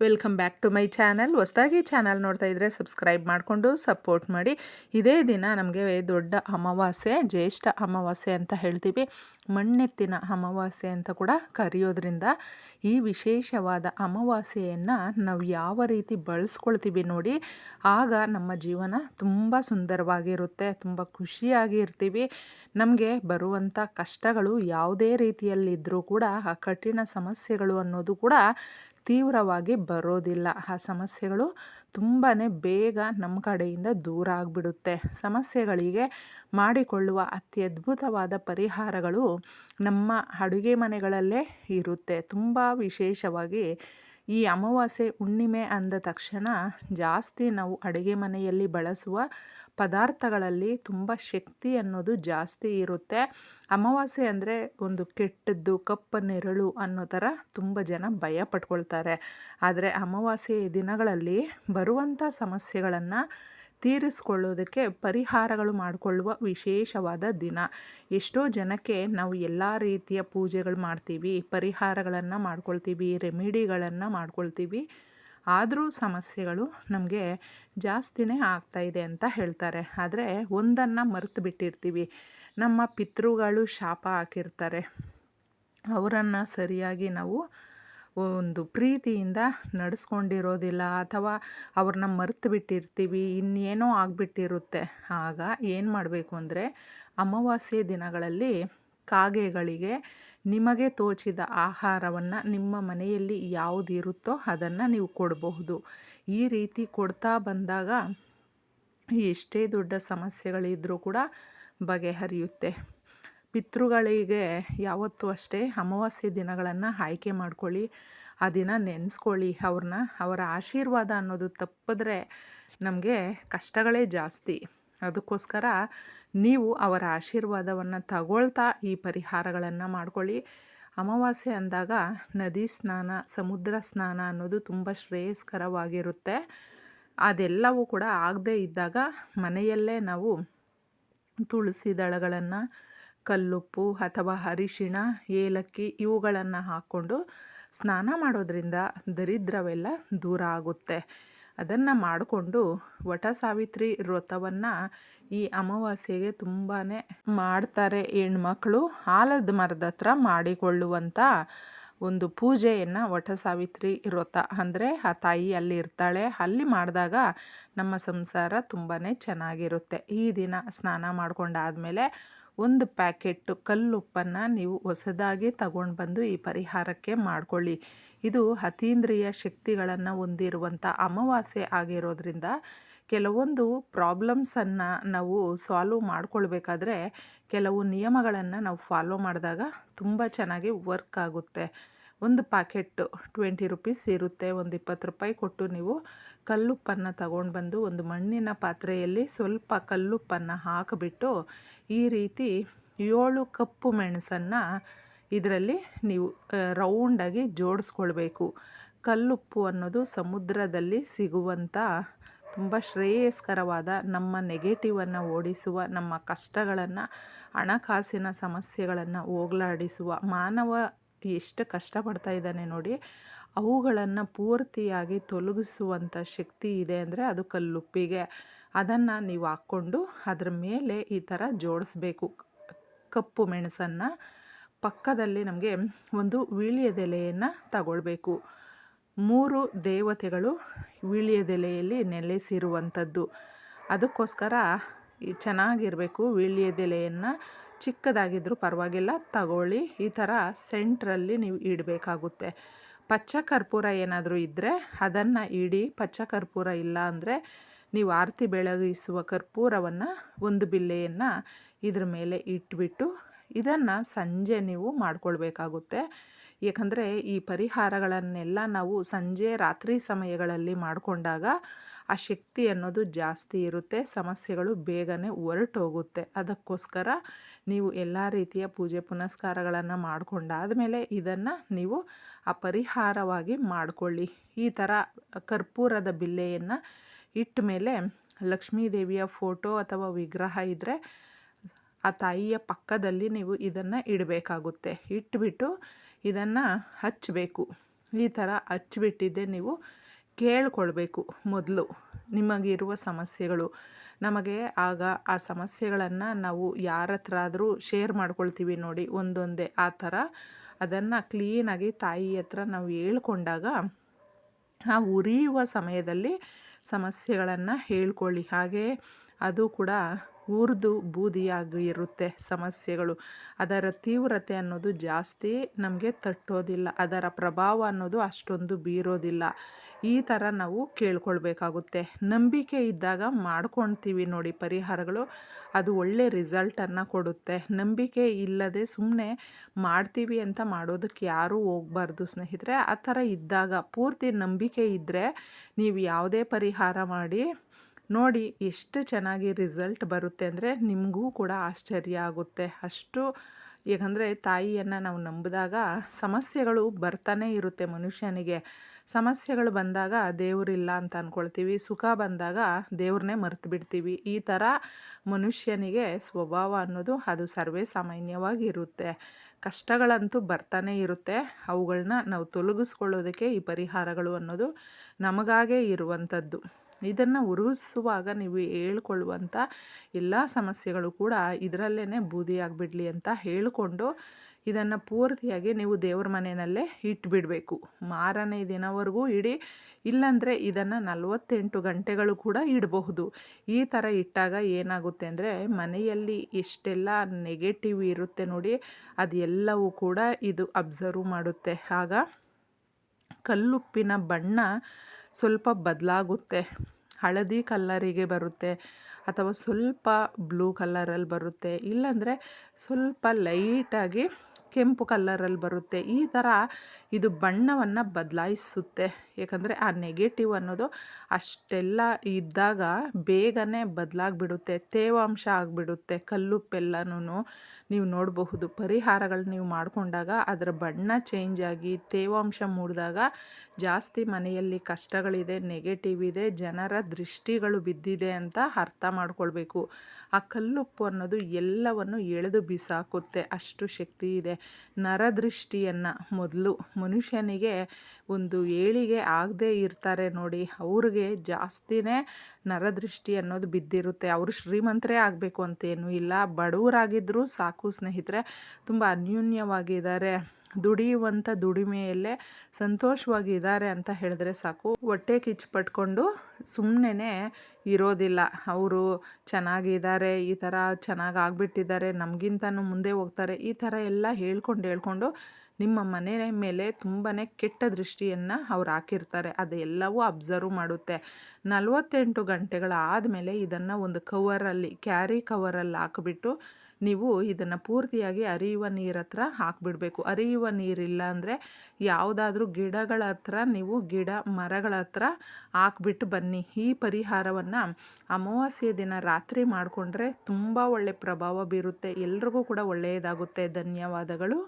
Welcome back to my channel ಹೊಸದಾಗಿ channel ನೋಡ್ತಾ ಇದ್ದರೆ ಸಬ್ಸ್ಕ್ರೈಬ್ ಮಾಡಿಕೊಂಡು ಸಪೋರ್ಟ್ ಮಾಡಿ. ಇದೇ ದಿನ ನಮಗೆ ದೊಡ್ಡ ಅಮಾವಾಸ್ಯೆ, ಜ್ಯೇಷ್ಠ ಅಮಾವಾಸ್ಯೆ ಅಂತ ಹೇಳ್ತೀವಿ. ಮಣ್ಣೆತ್ತಿನ ಅಮಾವಾಸ್ಯೆ ಅಂತ ಕೂಡ ಕರೆಯೋದ್ರಿಂದ ಈ ವಿಶೇಷವಾದ ಅಮಾವಾಸ್ಯೆಯನ್ನು ನಾವು ಯಾವ ರೀತಿ ಬಳಸ್ಕೊಳ್ತೀವಿ ನೋಡಿ, ಆಗ ನಮ್ಮ ಜೀವನ ತುಂಬ ಸುಂದರವಾಗಿರುತ್ತೆ, ತುಂಬ ಖುಷಿಯಾಗಿ ಇರ್ತೀವಿ. ನಮಗೆ ಬರುವಂಥ ಕಷ್ಟಗಳು ಯಾವುದೇ ರೀತಿಯಲ್ಲಿದ್ದರೂ ಕೂಡ, ಆ ಕಠಿಣ ಸಮಸ್ಯೆಗಳು ಅನ್ನೋದು ಕೂಡ ತೀವ್ರವಾಗಿ ಬರೋದಿಲ್ಲ. ಆ ಸಮಸ್ಯೆಗಳು ತುಂಬಾ ಬೇಗ ನಮ್ಮ ಕಡೆಯಿಂದ ದೂರ ಆಗಿಬಿಡುತ್ತೆ. ಸಮಸ್ಯೆಗಳಿಗೆ ಮಾಡಿಕೊಳ್ಳುವ ಅತ್ಯದ್ಭುತವಾದ ಪರಿಹಾರಗಳು ನಮ್ಮ ಅಡುಗೆ ಮನೆಗಳಲ್ಲೇ ಇರುತ್ತೆ. ತುಂಬ ವಿಶೇಷವಾಗಿ ಈ ಅಮಾವಾಸ್ಯೆ ಹುಣ್ಣಿಮೆ ಅಂದ ತಕ್ಷಣ ಜಾಸ್ತಿ ನಾವು ಅಡುಗೆ ಮನೆಯಲ್ಲಿ ಬಳಸುವ ಪದಾರ್ಥಗಳಲ್ಲಿ ತುಂಬ ಶಕ್ತಿ ಅನ್ನೋದು ಜಾಸ್ತಿ ಇರುತ್ತೆ. ಅಮಾವಾಸ್ಯೆ ಅಂದರೆ ಒಂದು ಕೆಟ್ಟದ್ದು, ಕಪ್ಪ ನೆರಳು ಅನ್ನೋ ಥರ ತುಂಬ ಜನ ಭಯ ಪಟ್ಕೊಳ್ತಾರೆ. ಆದರೆ ಅಮಾವಾಸ್ಯೆ ದಿನಗಳಲ್ಲಿ ಬರುವಂಥ ಸಮಸ್ಯೆಗಳನ್ನು ತೀರಿಸ್ಕೊಳ್ಳೋದಕ್ಕೆ ಪರಿಹಾರಗಳು ಮಾಡಿಕೊಳ್ಳುವ ವಿಶೇಷವಾದ ದಿನ. ಎಷ್ಟೋ ಜನಕ್ಕೆ ನಾವು ಎಲ್ಲ ರೀತಿಯ ಪೂಜೆಗಳು ಮಾಡ್ತೀವಿ, ಪರಿಹಾರಗಳನ್ನು ಮಾಡ್ಕೊಳ್ತೀವಿ, ರೆಮಿಡಿಗಳನ್ನು ಮಾಡ್ಕೊಳ್ತೀವಿ. ಆದರೂ ಸಮಸ್ಯೆಗಳು ನಮಗೆ ಜಾಸ್ತಿನೇ ಆಗ್ತಾಯಿದೆ ಅಂತ ಹೇಳ್ತಾರೆ. ಆದರೆ ಒಂದನ್ನು ಮರೆತು ಬಿಟ್ಟಿರ್ತೀವಿ. ನಮ್ಮ ಪಿತೃಗಳು ಶಾಪ ಹಾಕಿರ್ತಾರೆ. ಅವರನ್ನು ಸರಿಯಾಗಿ ನಾವು ಒಂದು ಪ್ರೀತಿಯಿಂದ ನಡೆಸ್ಕೊಂಡಿರೋದಿಲ್ಲ ಅಥವಾ ಅವ್ರನ್ನ ಮರೆತು ಬಿಟ್ಟಿರ್ತೀವಿ, ಇನ್ನೇನೋ ಆಗಿಬಿಟ್ಟಿರುತ್ತೆ. ಆಗ ಏನು ಮಾಡಬೇಕು ಅಂದರೆ ಅಮಾವಾಸ್ಯೆ ದಿನಗಳಲ್ಲಿ ಕಾಗೆಗಳಿಗೆ ನಿಮಗೆ ತೋಚಿದ ಆಹಾರವನ್ನು ನಿಮ್ಮ ಮನೆಯಲ್ಲಿ ಯಾವುದಿರುತ್ತೋ ಅದನ್ನು ನೀವು ಕೊಡಬಹುದು. ಈ ರೀತಿ ಕೊಡ್ತಾ ಬಂದಾಗ ಎಷ್ಟೇ ದೊಡ್ಡ ಸಮಸ್ಯೆಗಳಿದ್ದರೂ ಕೂಡ ಬಗೆಹರಿಯುತ್ತೆ. ಪಿತೃಗಳಿಗೆ ಯಾವತ್ತೂ ಅಷ್ಟೇ ಅಮಾವಾಸ್ಯೆ ದಿನಗಳನ್ನು ಆಯ್ಕೆ ಮಾಡ್ಕೊಳ್ಳಿ. ಆ ದಿನ ನೆನೆಸ್ಕೊಳ್ಳಿ ಅವ್ರನ್ನ. ಅವರ ಆಶೀರ್ವಾದ ಅನ್ನೋದು ತಪ್ಪಿದ್ರೆ ನಮಗೆ ಕಷ್ಟಗಳೇ ಜಾಸ್ತಿ. ಅದಕ್ಕೋಸ್ಕರ ನೀವು ಅವರ ಆಶೀರ್ವಾದವನ್ನು ತಗೊಳ್ತಾ ಈ ಪರಿಹಾರಗಳನ್ನು ಮಾಡ್ಕೊಳ್ಳಿ. ಅಮಾವಾಸ್ಯೆ ಅಂದಾಗ ನದಿ ಸ್ನಾನ, ಸಮುದ್ರ ಸ್ನಾನ ಅನ್ನೋದು ತುಂಬ ಶ್ರೇಯಸ್ಕರವಾಗಿರುತ್ತೆ. ಅದೆಲ್ಲವೂ ಕೂಡ ಆಗದೇ ಇದ್ದಾಗ ಮನೆಯಲ್ಲೇ ನಾವು ತುಳಸಿ ದಳಗಳನ್ನು ಕಲ್ಲುಪ್ಪು ಅಥವಾ ಅರಿಶಿಣ, ಏಲಕ್ಕಿ ಇವುಗಳನ್ನು ಹಾಕ್ಕೊಂಡು ಸ್ನಾನ ಮಾಡೋದ್ರಿಂದ ದರಿದ್ರವೆಲ್ಲ ದೂರ ಆಗುತ್ತೆ. ಅದನ್ನು ಮಾಡಿಕೊಂಡು ವಟ ಸಾವಿತ್ರಿ ವ್ರತವನ್ನು ಈ ಅಮಾವಾಸ್ಯೆಗೆ ತುಂಬಾ ಮಾಡ್ತಾರೆ ಹೆಣ್ಮಕ್ಳು. ಆಲದ ಮರದ ಹತ್ರ ಮಾಡಿಕೊಳ್ಳುವಂಥ ಒಂದು ಪೂಜೆಯನ್ನು ವಟ ಸಾವಿತ್ರಿ ವ್ರತ ಅಂದರೆ ಆ ತಾಯಿ ಅಲ್ಲಿ ಇರ್ತಾಳೆ. ಅಲ್ಲಿ ಮಾಡಿದಾಗ ನಮ್ಮ ಸಂಸಾರ ತುಂಬಾ ಚೆನ್ನಾಗಿರುತ್ತೆ. ಈ ದಿನ ಸ್ನಾನ ಮಾಡ್ಕೊಂಡಾದಮೇಲೆ ಒಂದು ಪ್ಯಾಕೆಟ್ ಕಲ್ಲುಪ್ಪನ್ನು ನೀವು ಹೊಸದಾಗಿ ತಗೊಂಡು ಬಂದು ಈ ಪರಿಹಾರಕ್ಕೆ ಮಾಡಿಕೊಳ್ಳಿ. ಇದು ಅತೀಂದ್ರಿಯ ಶಕ್ತಿಗಳನ್ನು ಹೊಂದಿರುವಂಥ ಅಮಾವಾಸ್ಯೆ ಆಗಿರೋದ್ರಿಂದ ಕೆಲವೊಂದು ಪ್ರಾಬ್ಲಮ್ಸನ್ನು ನಾವು ಸಾಲ್ವ್ ಮಾಡ್ಕೊಳ್ಬೇಕಾದ್ರೆ ಕೆಲವು ನಿಯಮಗಳನ್ನು ನಾವು ಫಾಲೋ ಮಾಡಿದಾಗ ತುಂಬ ಚೆನ್ನಾಗಿ ವರ್ಕ್ ಆಗುತ್ತೆ. ಒಂದು ಪ್ಯಾಕೆಟ್ಟು ಟ್ವೆಂಟಿ ರುಪೀಸ್ ಇರುತ್ತೆ, ಒಂದು ಇಪ್ಪತ್ತು ರೂಪಾಯಿ ಕೊಟ್ಟು ನೀವು ಕಲ್ಲುಪ್ಪನ್ನು ತಗೊಂಡು ಬಂದು ಒಂದು ಮಣ್ಣಿನ ಪಾತ್ರೆಯಲ್ಲಿ ಸ್ವಲ್ಪ ಕಲ್ಲುಪ್ಪನ್ನು ಹಾಕಿಬಿಟ್ಟು ಈ ರೀತಿ ಏಳು ಕಪ್ಪು ಮೆಣಸನ್ನು ಇದರಲ್ಲಿ ನೀವು ರೌಂಡಾಗಿ ಜೋಡಿಸ್ಕೊಳ್ಬೇಕು. ಕಲ್ಲುಪ್ಪು ಅನ್ನೋದು ಸಮುದ್ರದಲ್ಲಿ ಸಿಗುವಂಥ ತುಂಬ ಶ್ರೇಯಸ್ಕರವಾದ ನಮ್ಮ ನೆಗೆಟಿವನ್ನು ಓಡಿಸುವ, ನಮ್ಮ ಕಷ್ಟಗಳನ್ನು, ಹಣಕಾಸಿನ ಸಮಸ್ಯೆಗಳನ್ನು ಹೋಗಲಾಡಿಸುವ ಮಾನವ ಎಷ್ಟು ಕಷ್ಟಪಡ್ತಾ ಇದ್ದಾನೆ ನೋಡಿ, ಅವುಗಳನ್ನು ಪೂರ್ತಿಯಾಗಿ ತೊಲಗಿಸುವಂಥ ಶಕ್ತಿ ಇದೆ ಅಂದರೆ ಅದು ಕಲ್ಲುಪ್ಪಿಗೆ. ಅದನ್ನು ನೀವು ಹಾಕ್ಕೊಂಡು ಅದರ ಮೇಲೆ ಈ ಥರ ಜೋಡಿಸ್ಬೇಕು. ಕಪ್ಪು ಮೆಣಸನ್ನು ಪಕ್ಕದಲ್ಲಿ ನಮಗೆ ಒಂದು ವೀಳ್ಯದೆಲೆಯನ್ನು ತಗೊಳ್ಬೇಕು. ಮೂರು ದೇವತೆಗಳು ವೀಳ್ಯದೆಲೆಯಲ್ಲಿ ನೆಲೆಸಿರುವಂಥದ್ದು ಅದಕ್ಕೋಸ್ಕರ ಚೆನ್ನಾಗಿರಬೇಕು ವೀಳ್ಯದೆಲೆಯನ್ನು. ಚಿಕ್ಕದಾಗಿದ್ದರೂ ಪರವಾಗಿಲ್ಲ, ತಗೊಳ್ಳಿ. ಈ ಥರ ಸೆಂಟ್ರಲ್ಲಿ ನೀವು ಇಡಬೇಕಾಗುತ್ತೆ. ಪಚ್ಚ ಕರ್ಪೂರ ಏನಾದರೂ ಇದ್ದರೆ ಅದನ್ನು ಇಡಿ. ಪಚ್ಚ ಕರ್ಪೂರ ಇಲ್ಲ ಅಂದರೆ ನೀವು ಆರತಿ ಬೆಳಗಿಸುವ ಕರ್ಪೂರವನ್ನು ಒಂದು ಬಿಲ್ಲೆಯನ್ನು ಇದ್ರ ಮೇಲೆ ಇಟ್ಬಿಟ್ಟು ಇದನ್ನು ಸಂಜೆ ನೀವು ಮಾಡಿಕೊಳ್ಬೇಕಾಗುತ್ತೆ. ಏಕೆಂದರೆ ಈ ಪರಿಹಾರಗಳನ್ನೆಲ್ಲ ನಾವು ಸಂಜೆ ರಾತ್ರಿ ಸಮಯಗಳಲ್ಲಿ ಮಾಡಿಕೊಂಡಾಗ ಆ ಶಕ್ತಿ ಅನ್ನೋದು ಜಾಸ್ತಿ ಇರುತ್ತೆ, ಸಮಸ್ಯೆಗಳು ಬೇಗನೆ ಹೊರಟೋಗುತ್ತೆ. ಅದಕ್ಕೋಸ್ಕರ ನೀವು ಎಲ್ಲ ರೀತಿಯ ಪೂಜೆ ಪುನಸ್ಕಾರಗಳನ್ನು ಮಾಡಿಕೊಂಡಾದಮೇಲೆ ಇದನ್ನು ನೀವು ಅಪರಿಹಾರವಾಗಿ ಪರಿಹಾರವಾಗಿ ಮಾಡಿಕೊಳ್ಳಿ. ಈ ಥರ ಕರ್ಪೂರದ ಬಿಲ್ಲೆಯನ್ನು ಇಟ್ಟ ಮೇಲೆ ಲಕ್ಷ್ಮೀದೇವಿಯ ಫೋಟೋ ಅಥವಾ ವಿಗ್ರಹ ಇದ್ದರೆ ಆ ತಾಯಿಯ ಪಕ್ಕದಲ್ಲಿ ನೀವು ಇದನ್ನು ಇಡಬೇಕಾಗುತ್ತೆ. ಇಟ್ಬಿಟ್ಟು ಇದನ್ನು ಹಚ್ಚಬೇಕು ಈ ಥರ ಹಚ್ಚಿಬಿಟ್ಟಿದ್ದೆ ನೀವು ಕೇಳ್ಕೊಳ್ಬೇಕು ಮೊದಲು ನಿಮಗಿರುವ ಸಮಸ್ಯೆಗಳು. ನಮಗೆ ಆಗ ಆ ಸಮಸ್ಯೆಗಳನ್ನು ನಾವು ಯಾರ ಹತ್ರ ಆದರೂ ಶೇರ್ ಮಾಡ್ಕೊಳ್ತೀವಿ ನೋಡಿ ಒಂದೊಂದೇ ಆ ಥರ. ಅದನ್ನು ಕ್ಲೀನಾಗಿ ತಾಯಿ ಹತ್ರ ನಾವು ಹೇಳ್ಕೊಂಡಾಗ ಆ ಉರಿಯುವ ಸಮಯದಲ್ಲಿ ಸಮಸ್ಯೆಗಳನ್ನು ಹೇಳ್ಕೊಳ್ಳಿ. ಹಾಗೆ ಅದು ಕೂಡ ಉರಿದು ಬೂದಿಯಾಗಿ ಇರುತ್ತೆ ಸಮಸ್ಯೆಗಳು. ಅದರ ತೀವ್ರತೆ ಅನ್ನೋದು ಜಾಸ್ತಿ ನಮಗೆ ತಟ್ಟೋದಿಲ್ಲ. ಅದರ ಪ್ರಭಾವ ಅನ್ನೋದು ಅಷ್ಟೊಂದು ಬೀರೋದಿಲ್ಲ. ಈ ಥರ ನಾವು ಕೇಳ್ಕೊಳ್ಬೇಕಾಗುತ್ತೆ. ನಂಬಿಕೆ ಇದ್ದಾಗ ಮಾಡ್ಕೊತೀವಿ ನೋಡಿ ಪರಿಹಾರಗಳು. ಅದು ಒಳ್ಳೆ ರಿಸಲ್ಟನ್ನು ಕೊಡುತ್ತೆ. ನಂಬಿಕೆ ಇಲ್ಲದೆ ಸುಮ್ಮನೆ ಮಾಡ್ತೀವಿ ಅಂತ ಮಾಡೋದಕ್ಕೆ ಯಾರೂ ಹೋಗ್ಬಾರ್ದು ಸ್ನೇಹಿತರೆ. ಆ ಥರ ಇದ್ದಾಗ ಪೂರ್ತಿ ನಂಬಿಕೆ ಇದ್ದರೆ ನೀವು ಯಾವುದೇ ಪರಿಹಾರ ಮಾಡಿ ನೋಡಿ ಎಷ್ಟು ಚೆನ್ನಾಗಿ ರಿಸಲ್ಟ್ ಬರುತ್ತೆ ಅಂದರೆ ನಿಮಗೂ ಕೂಡ ಆಶ್ಚರ್ಯ ಆಗುತ್ತೆ. ಅಷ್ಟು ಏಕೆಂದರೆ ತಾಯಿಯನ್ನು ನಾವು ನಂಬಿದಾಗ ಸಮಸ್ಯೆಗಳು ಬರ್ತಾನೆ ಇರುತ್ತೆ ಮನುಷ್ಯನಿಗೆ. ಸಮಸ್ಯೆಗಳು ಬಂದಾಗ ದೇವರಿಲ್ಲ ಅಂತ ಅಂದ್ಕೊಳ್ತೀವಿ ಸುಖ ಬಂದಾಗ ದೇವ್ರನ್ನೇ ಮರೆತು ಬಿಡ್ತೀವಿ. ಈ ಥರ ಮನುಷ್ಯನಿಗೆ ಸ್ವಭಾವ ಅನ್ನೋದು ಅದು ಸರ್ವೇ ಸಾಮಾನ್ಯವಾಗಿರುತ್ತೆ ಕಷ್ಟಗಳಂತೂ ಬರ್ತಾನೆ ಇರುತ್ತೆ. ಅವುಗಳನ್ನ ನಾವು ತೊಲಗಿಸ್ಕೊಳ್ಳೋದಕ್ಕೆ ಈ ಪರಿಹಾರಗಳು ಅನ್ನೋದು ನಮಗಾಗೇ ಇರುವಂಥದ್ದು ಇದನ್ನು ಉರುಸುವಾಗ ನೀವು ಹೇಳ್ಕೊಳ್ಳುವಂಥ ಎಲ್ಲ ಸಮಸ್ಯೆಗಳು ಕೂಡ ಇದರಲ್ಲೇ ಬೂದಿಯಾಗಿಬಿಡಲಿ ಅಂತ ಹೇಳಿಕೊಂಡು ಇದನ್ನು ಪೂರ್ತಿಯಾಗಿ ನೀವು ದೇವ್ರ ಮನೆಯಲ್ಲೇ ಇಟ್ಬಿಡಬೇಕು. ಮಾರನೇ ದಿನವರೆಗೂ ಇಡಿ, ಇಲ್ಲಾಂದರೆ ಇದನ್ನು ನಲವತ್ತೆಂಟು ಗಂಟೆಗಳು ಕೂಡ ಇಡಬಹುದು. ಈ ಥರ ಇಟ್ಟಾಗ ಏನಾಗುತ್ತೆ ಅಂದರೆ ಮನೆಯಲ್ಲಿ ಎಷ್ಟೆಲ್ಲ ನೆಗೆಟಿವ್ ಇರುತ್ತೆ ನೋಡಿ, ಅದೆಲ್ಲವೂ ಕೂಡ ಇದು ಅಬ್ಸರ್ವ್ ಮಾಡುತ್ತೆ. ಆಗ ಕಲ್ಲುಪ್ಪಿನ ಬಣ್ಣ ಸ್ವಲ್ಪ ಬದಲಾಗುತ್ತೆ. ಹಳದಿ ಕಲ್ಲರಿಗೆ ಬರುತ್ತೆ ಅಥವಾ ಸ್ವಲ್ಪ ಬ್ಲೂ ಕಲ್ಲರಲ್ಲಿ ಬರುತ್ತೆ. ಇಲ್ಲಾಂದರೆ ಸ್ವಲ್ಪ ಲೈಟಾಗಿ ಕೆಂಪು ಕಲ್ಲರಲ್ಲಿ ಬರುತ್ತೆ. ಈ ಥರ ಇದು ಬಣ್ಣವನ್ನು ಬದಲಾಯಿಸುತ್ತೆ. ಏಕೆಂದರೆ ಆ ನೆಗೆಟಿವ್ ಅನ್ನೋದು ಅಷ್ಟೆಲ್ಲ ಇದ್ದಾಗ ಬೇಗನೆ ಬದಲಾಗ್ಬಿಡುತ್ತೆ, ತೇವಾಂಶ ಆಗಿಬಿಡುತ್ತೆ ಕಲ್ಲುಪ್ಪೆಲ್ಲನೂ ನೀವು ನೋಡಬಹುದು ಪರಿಹಾರಗಳು ನೀವು ಮಾಡಿಕೊಂಡಾಗ ಅದರ ಬಣ್ಣ ಚೇಂಜ್ ಆಗಿ ತೇವಾಂಶ ಮೂಡಿದಾಗ ಜಾಸ್ತಿ ಮನೆಯಲ್ಲಿ ಕಷ್ಟಗಳಿದೆ ನೆಗೆಟಿವ್ ಇದೆ, ಜನರ ದೃಷ್ಟಿಗಳು ಬಿದ್ದಿದೆ ಅಂತ ಅರ್ಥ ಮಾಡ್ಕೊಳ್ಬೇಕು. ಆ ಕಲ್ಲುಪ್ಪು ಅನ್ನೋದು ಎಲ್ಲವನ್ನು ಎಳೆದು ಬಿಸಾಕುತ್ತೆ, ಅಷ್ಟು ಶಕ್ತಿ ಇದೆ. ನರದೃಷ್ಟಿಯನ್ನು ಮೊದಲು ಮನುಷ್ಯನಿಗೆ ಒಂದು ಏಳಿಗೆ ಆಗದೆ ಇರ್ತಾರೆ ನೋಡಿ. ಅವ್ರಿಗೆ ಜಾಸ್ತಿನೇ ನರದೃಷ್ಟಿ ಅನ್ನೋದು ಬಿದ್ದಿರುತ್ತೆ. ಅವರು ಶ್ರೀಮಂತರೇ ಆಗಬೇಕು ಅಂತೇನೂ ಇಲ್ಲ. ಬಡವರಾಗಿದ್ದರೂ ಸಾಕು ಸ್ನೇಹಿತರೆ. ತುಂಬ ಅನ್ಯೂನ್ಯವಾಗಿದ್ದಾರೆ. ದುಡಿಯುವಂಥ ದುಡಿಮೆಯಲ್ಲೇ ಸಂತೋಷವಾಗಿದ್ದಾರೆ ಅಂತ ಹೇಳಿದ್ರೆ ಸಾಕು. ಹೊಟ್ಟೆ ಕಿಚ್ಚು ಪಟ್ಕೊಂಡು ಸುಮ್ಮನೆ ಇರೋದಿಲ್ಲ. ಅವರು ಚೆನ್ನಾಗಿದ್ದಾರೆ, ಈ ಥರ ಚೆನ್ನಾಗಿ ಆಗಿಬಿಟ್ಟಿದ್ದಾರೆ, ನಮಗಿಂತನೂ ಮುಂದೆ ಹೋಗ್ತಾರೆ, ಈ ಥರ ಎಲ್ಲ ಹೇಳ್ಕೊಂಡು ಹೇಳ್ಕೊಂಡು ನಿಮ್ಮ ಮನೆ ಮೇಲೆ ತುಂಬಾ ಕೆಟ್ಟ ದೃಷ್ಟಿಯನ್ನು ಅವ್ರು ಹಾಕಿರ್ತಾರೆ. ಅದೆಲ್ಲವೂ ಅಬ್ಸರ್ವ್ ಮಾಡುತ್ತೆ. ನಲವತ್ತೆಂಟು ಗಂಟೆಗಳಾದಮೇಲೆ ಇದನ್ನು ಒಂದು ಕವರಲ್ಲಿ, ಕ್ಯಾರಿ ಕವರಲ್ಲಿ ಹಾಕಿಬಿಟ್ಟು ನೀವು ಇದನ್ನು ಪೂರ್ತಿಯಾಗಿ ಅರಿಯುವ ನೀರ ಹತ್ರ ಹಾಕಿಬಿಡಬೇಕು. ಅರಿಯುವ ನೀರಿಲ್ಲ ಅಂದರೆ ಯಾವುದಾದ್ರೂ ಗಿಡಗಳ ಹತ್ರ ನೀವು ಗಿಡ ಮರಗಳ ಹತ್ರ ಹಾಕ್ಬಿಟ್ಟು ಬನ್ನಿ. ಈ ಪರಿಹಾರವನ್ನು ಅಮಾವಾಸ್ಯೆ ದಿನ ರಾತ್ರಿ ಮಾಡಿಕೊಂಡ್ರೆ ತುಂಬ ಒಳ್ಳೆ ಪ್ರಭಾವ ಬೀರುತ್ತೆ. ಎಲ್ರಿಗೂ ಕೂಡ ಒಳ್ಳೆಯದಾಗುತ್ತೆ. ಧನ್ಯವಾದಗಳು.